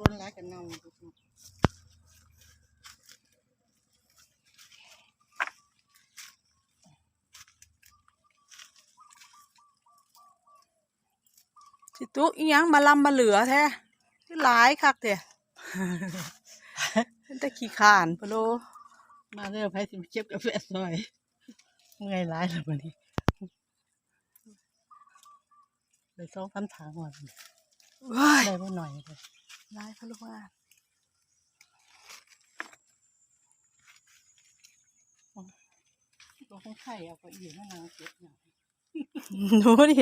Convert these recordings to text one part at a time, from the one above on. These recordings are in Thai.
บนร้ายกันเน่าสิตุอีหยังมาลำมาเหลือแท้ที่หลายคักแท้เป็นแต่ขี้ขานพะโลมาเด้อไผสิมาเก็บกาแฟซอยเมื่อยร้ายแล้ววันนี้ไปสองพันทางวันนี้ว้าย ได้บ่หน่อยเลยหลายพะโลว่าตัวของไข่เอาไปอยู่มานางเก็บหน่อยหนูดิ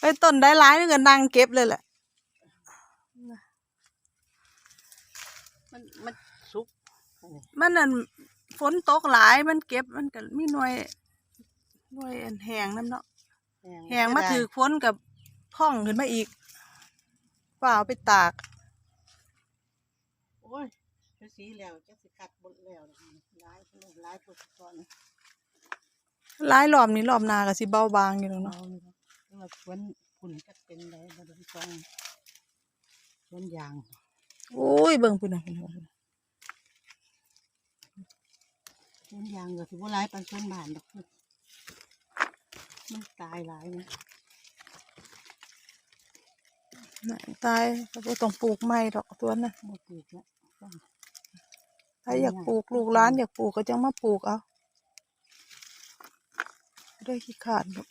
ไปต้นได้หลายนึงก็นั่งเก็บเลยแหละ มันมันสุกอันนี้มันนั่นฝนตกหลายมันเก็บมันก็มีหน่วยหน่วยอันแห้งน้ำเนาะแห้งมาถือฝนกับพ่องขึ้นมาอีก เปล่าไปตาก โอ้ยไปสีแล้วจะสิคัดบนแล้วร้ายพวกร้ายพวกก่อนหลายรอบนี้รอบหนาก็สิเบาบางอยู่แล้วเนาะเนาะแล้วว่าสวนขุนก็เป็นไรบ่ได้ฟังสวนยาง โอ้ยเบิ่งพุ่นน่ะพุ่นน่ะพุ่นน่ะสวนยางก็สิบ่ร้ายปานสวนบ้านดอกมันตายหลายนะ น่ะตายก็บ่ต้องปลูกใหม่ดอกตัวน่ะบ่ปลูกแล้วต้องถ้าอยากปลูกลูกหลานอยากปลูกก็จังมาปลูกเอาด้วยขี้ขาดดอก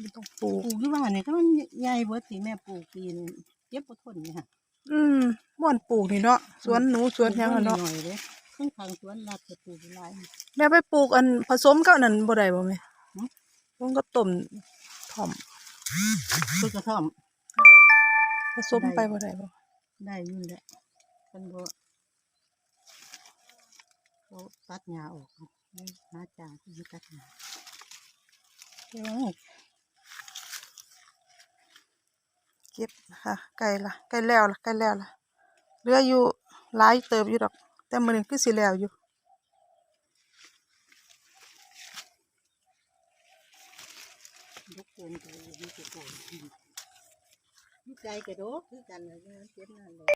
ไม่ต้องปลูปกลูกที่บ้านนี่ก็มันใหญ่เบิดสิแม่ปลูกปีนึงเก็บบ่ทนเนี่ยค่ะอืมม่วนปลูกนี่เนาะสวนหนูสวนหยังอะเนาะหน่อยๆเด้ข้างทางสวนรัดจะปลูกหลายแม่ไปปลูกอันผสมกับอันนั้นบ่ได้บ่แม่หือลงกับต้มถ่อมปลูกกระท่อม ผสมไปบ่ได้บ่ได้อยุ่นแหละกันบ่เขาตัดหญ้าออกหาจางที่ตัดหญ้าเอ้ยเก็บค่ะไก่ละไก่แล้วละไก่แล้วละเหลืออยู่หลายเติบอยู่ดอก แต่มื้อนี้คือสิแล้วอยู่ลูกโป่งก็อยู่ที่โป่ง อยู่ไกลกระโดดคือกันเลยนะเจ็บนั่นเลย